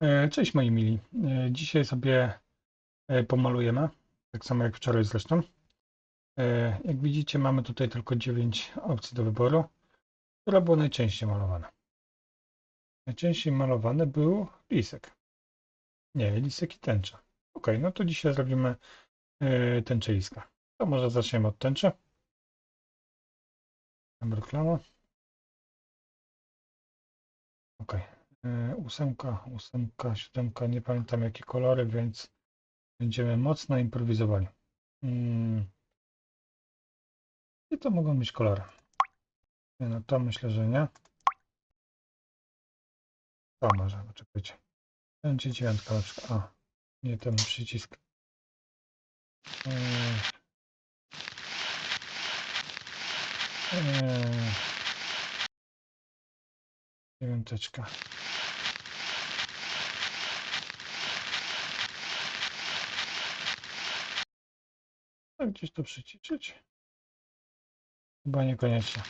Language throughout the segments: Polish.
E, Cześć moi mili. E, Dzisiaj sobie e, pomalujemy, tak samo jak wczoraj zresztą. Jak widzicie mamy tutaj tylko 9 opcji do wyboru, która była najczęściej malowana. Najczęściej malowany był lisek. Nie, lisek i tęcza. Ok, no to dzisiaj zrobimy tęczę liska. To może zaczniemy od tęczy. Tam reklama. Ok. E, Ósemka, ósemka, siódemka, nie pamiętam jakie kolory, więc będziemy mocno improwizowali. Mm. I to mogą być kolory. Nie, no to myślę, że nie. To może, poczekajcie. Będzie dziewiątka na przykład. A, nie ten przycisk. Eee. Dziewiąteczka. Gdzieś to przyciszyć? Chyba niekoniecznie.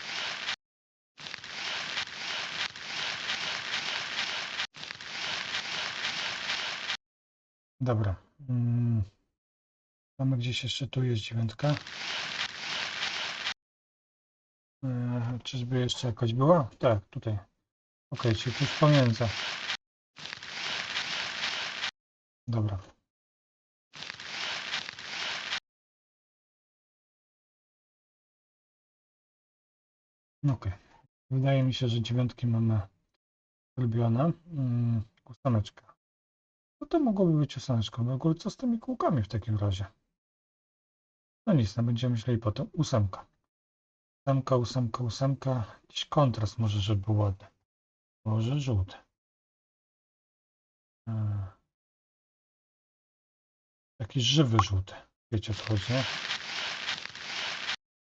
Dobra. Mm. Mamy gdzieś jeszcze tu jest dziewiątka. Eee, czyżby jeszcze jakoś była? Tak, tutaj. Ok, czyli jest pomiędzy. Dobra. Ok. Wydaje mi się, że dziewiątki mamy zrobione. Mm, ósemeczka. No to mogłoby być ósemeczką. No ogóle co z tymi kółkami w takim razie? No nic, no będziemy myśleli potem. Ósemka. Ósemka, ósemka, ósemka. Jakiś kontrast może, żeby był ładny. Może żółty. Taki żywy żółty. Wiecie co chodzi, nie?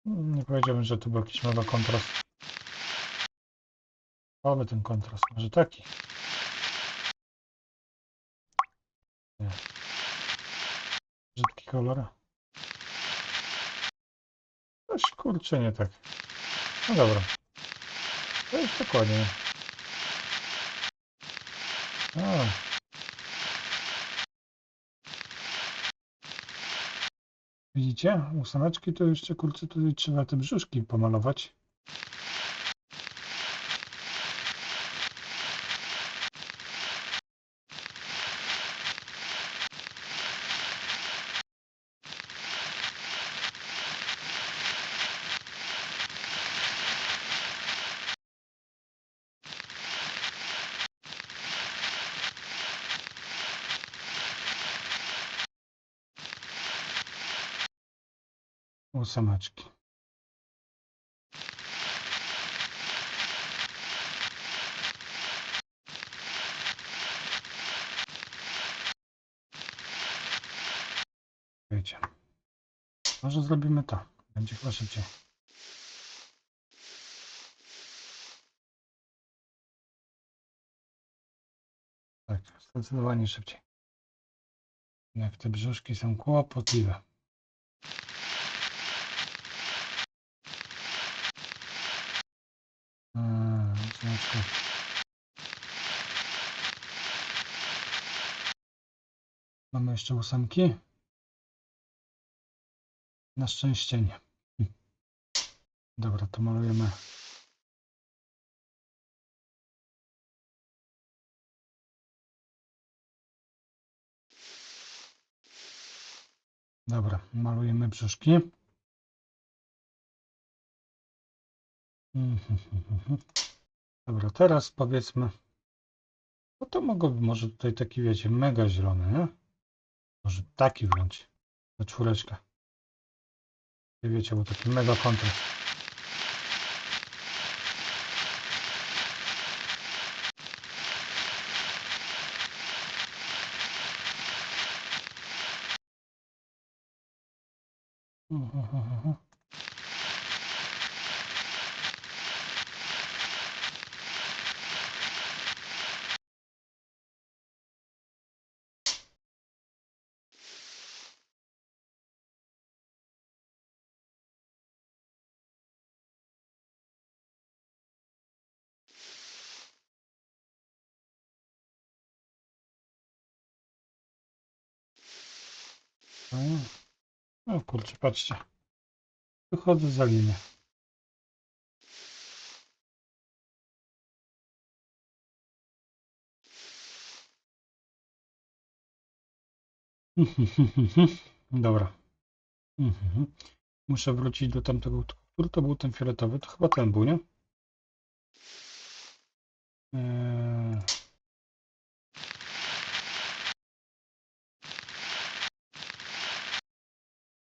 Nie powiedziałbym, że tu był jakiś mega kontrast. Mamy ten kontrast. Może taki? Nie. Brzydki kolor. Coś kurczę nie tak. No dobra. To jest dokładnie. A. Widzicie? Ósemeczki to jeszcze kurczę tutaj trzeba te brzuszki pomalować. Ósemeczki. Wiecie. Może zrobimy to. Będzie chyba szybciej. Tak, zdecydowanie szybciej. Jak te brzuszki są kłopotliwe. Mamy jeszcze ósemki? Na szczęście nie. Dobra, to malujemy. Dobra, malujemy brzuszki. Dobra, teraz powiedzmy. No to mogłoby może tutaj taki, wiecie, mega zielony, nie? Może taki wręcz. Na czwóreczkę. Nie wiecie, bo taki mega kontrast. Okej. No kurczę, patrzcie. Wychodzę za linię. Dobra. Mhm. Muszę wrócić do tamtego, który to był ten fioletowy, to chyba ten był, nie? Eee...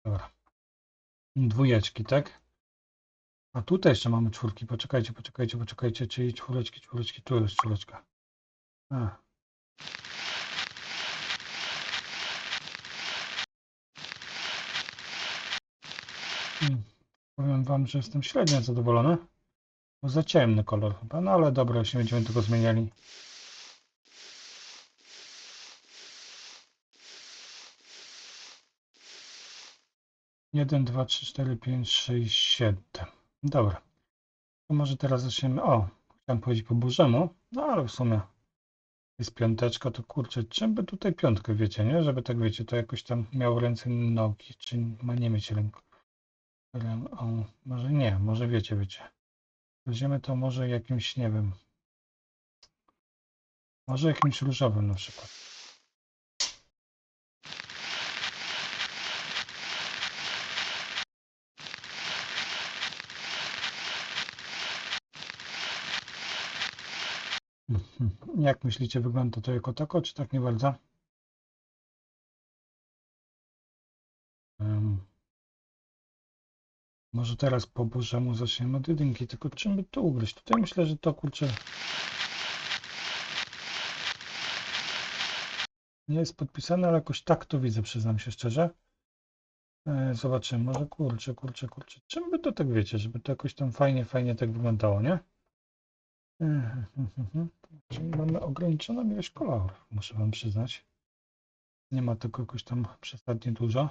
Dobra. Dwójeczki, tak? A tutaj jeszcze mamy czwórki. Poczekajcie, poczekajcie, poczekajcie. Czyli czwóreczki, czwóreczki. Tu jest czwóreczka. A. Hmm. Powiem wam, że jestem średnio zadowolony. Bo za ciemny kolor chyba. No ale dobra, nie będziemy tego zmieniali. Jeden, dwa, trzy, cztery, pięć, sześć, siedem. Dobra. To może teraz zaczniemy. O, chciałem powiedzieć po Bożemu, no ale w sumie jest piąteczka, to kurczę, czym by tutaj piątkę, wiecie, nie? Żeby tak, wiecie, to jakoś tam miał ręce nogi, czy ma nie mieć ręku. Rę- O, może nie, może wiecie, wiecie. Weźmiemy to może jakimś, nie wiem, może jakimś różowym na przykład. Jak myślicie, wygląda to jako tako, czy tak nie bardzo? Em, może teraz po Bożemu zaczniemy od jedynki, tylko czym by to ugryźć? Tutaj myślę, że to kurczę nie jest podpisane, ale jakoś tak to widzę, przyznam się szczerze. E, Zobaczymy, może kurczę, kurczę, kurczę. Czym by to tak wiecie, żeby to jakoś tam fajnie, fajnie tak wyglądało, nie? Mhm, mhm, mhm. Czyli mamy ograniczoną ilość kolorów, muszę wam przyznać. Nie ma tego jakoś tam przesadnie dużo.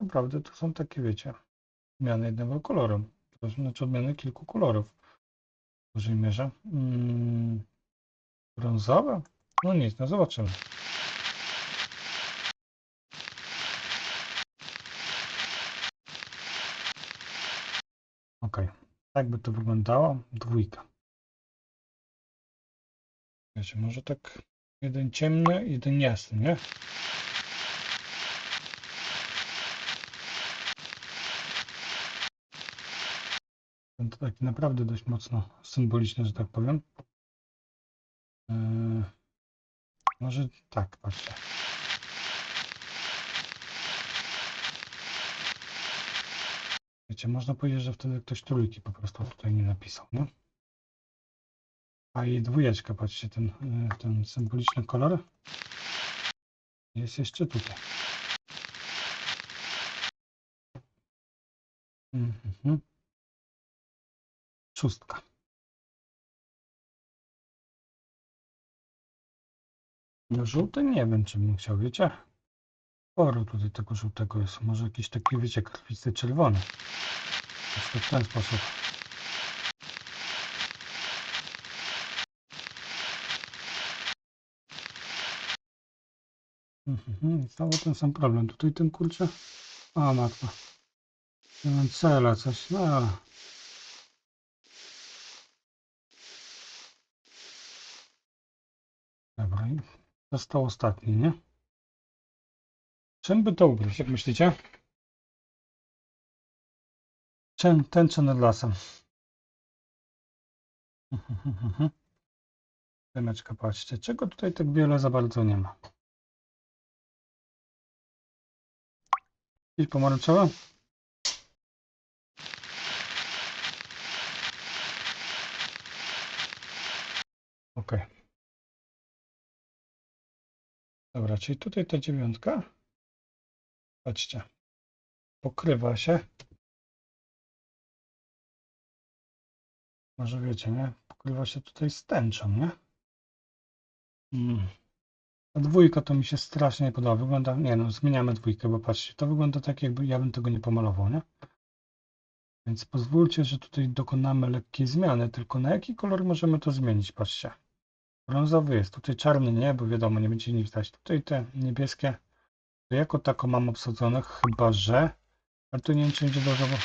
Naprawdę to są takie, wiecie, zmiany jednego koloru. To znaczy odmiany kilku kolorów w dużej mierze. Mm, brązowe? No nic, no zobaczymy. Ok, tak by to wyglądało. Dwójka. Wiecie, może tak jeden ciemny, jeden jasny, nie? Ten to taki naprawdę dość mocno symboliczny, że tak powiem. Yy, może tak, patrzcie. Wiecie, można powiedzieć, że wtedy ktoś trójki po prostu tutaj nie napisał, nie? A i dwójeczka, patrzcie, ten, yy, ten symboliczny kolor jest jeszcze tutaj. Mhm. Szóstka. No żółty nie wiem, czy bym chciał, wiecie? Sporo tutaj tego żółtego jest. Może jakiś taki, wiecie, krwisty czerwony. Przykład w ten sposób. Mhm, Znowu ten sam problem. Tutaj ten kurczę. A matko. Cela, coś. No. Dobra, został ostatni, nie? Czym by to ugryźć, jak myślicie? Czym, tęczę nad lasem. Ryneczka, patrzcie, czego tutaj tak wiele za bardzo nie ma. Jakieś pomarańczowe? Ok. Dobra, czyli tutaj ta dziewiątka. Patrzcie. Pokrywa się. Może wiecie, nie? Pokrywa się tutaj z tęczą, nie? Mm. Ta dwójka to mi się strasznie nie podoba. Wygląda, nie no, zmieniamy dwójkę, bo patrzcie, to wygląda tak jakby ja bym tego nie pomalował, nie? Więc pozwólcie, że tutaj dokonamy lekkiej zmiany, tylko na jaki kolor możemy to zmienić, patrzcie. Brązowy jest, tutaj czarny nie, bo wiadomo, nie będzie nic widać. Tutaj te niebieskie, to jako tako mam obsadzone, chyba że, ale tu nie wiem, czy będzie dobrze, bo...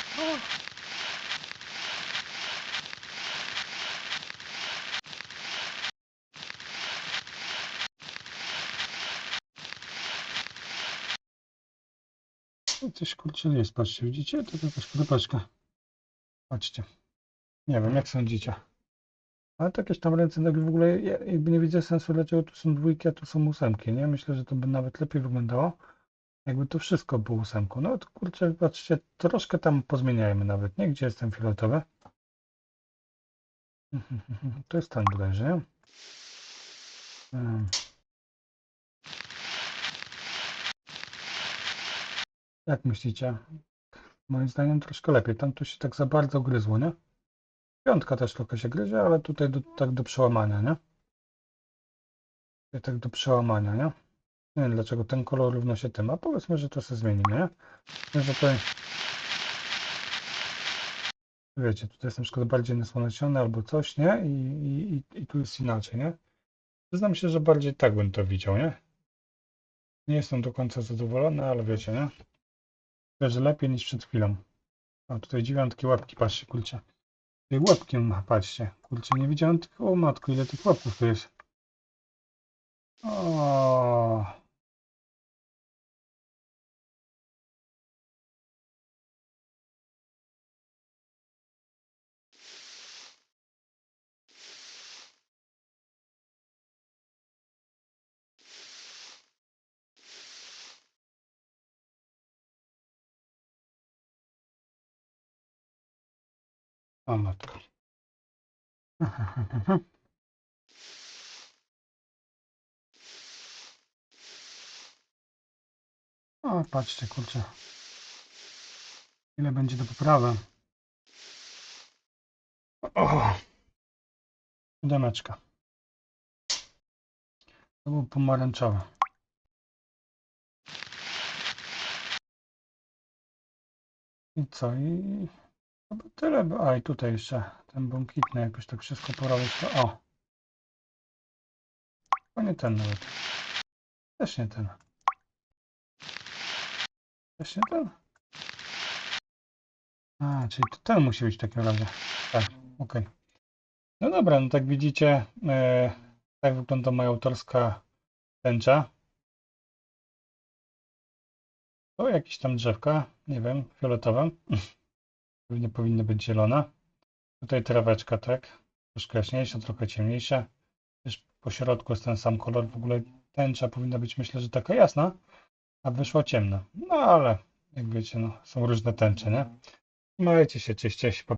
O, Coś kurczę jest, patrzcie, widzicie? To jakaś kropeczka. Patrzcie. Nie wiem, jak sądzicie. Ale to jakieś tam ręce nogi w ogóle ja jakby nie widzę sensu, dlaczego tu są dwójki, a tu są ósemki, nie? Myślę, że to by nawet lepiej wyglądało, jakby to wszystko było ósemką. No kurczę, patrzcie, troszkę tam pozmieniajmy nawet, nie? Gdzie jest ten? To jest ten bodajże? Em. Jak myślicie? Moim zdaniem troszkę lepiej. Tam tu się tak za bardzo gryzło, nie? Piątka też trochę się gryzie, ale tutaj do, tak do przełamania, nie? Tutaj tak do przełamania, nie? Nie wiem dlaczego ten kolor równo się tym, a powiedzmy, że to się zmieni, nie? Że tutaj... Wiecie, tutaj jest na przykład bardziej nasłoneczniony albo coś, nie? I, i, i, tu jest inaczej, nie? Przyznam się, że bardziej tak bym to widział, nie? Nie jestem do końca zadowolony, ale wiecie, nie? Że lepiej niż przed chwilą. O, tutaj dziewiątki łapki, patrzcie, kurczę. Tutaj łapkiem ma, patrzcie. Kurczę, nie widziałem tych... O matko, ile tych łapków tu jest. O. O matko. O, patrzcie, kurczę. Ile będzie do poprawy. O! Siódemeczka. To był pomarańczowy. I co? I chyba tyle. by- A i tutaj jeszcze ten błękitny jakoś tak wszystko porobić. To o! To nie ten nawet. Też nie ten. Też nie ten. A, czyli to ten musi być w takim razie. Tak, okej. No dobra, no tak widzicie, e, tak wygląda moja autorska tęcza. To jakieś tam drzewka, nie wiem, fioletowe. Pewnie powinny być zielone. Tutaj traweczka, tak? Troszkę jaśniejsza, trochę ciemniejsza. Też po środku jest ten sam kolor. W ogóle tęcza powinna być, myślę, że taka jasna, a wyszła ciemna. No ale, jak wiecie, no, są różne tęcze, nie? Majcie się, cześć. pa-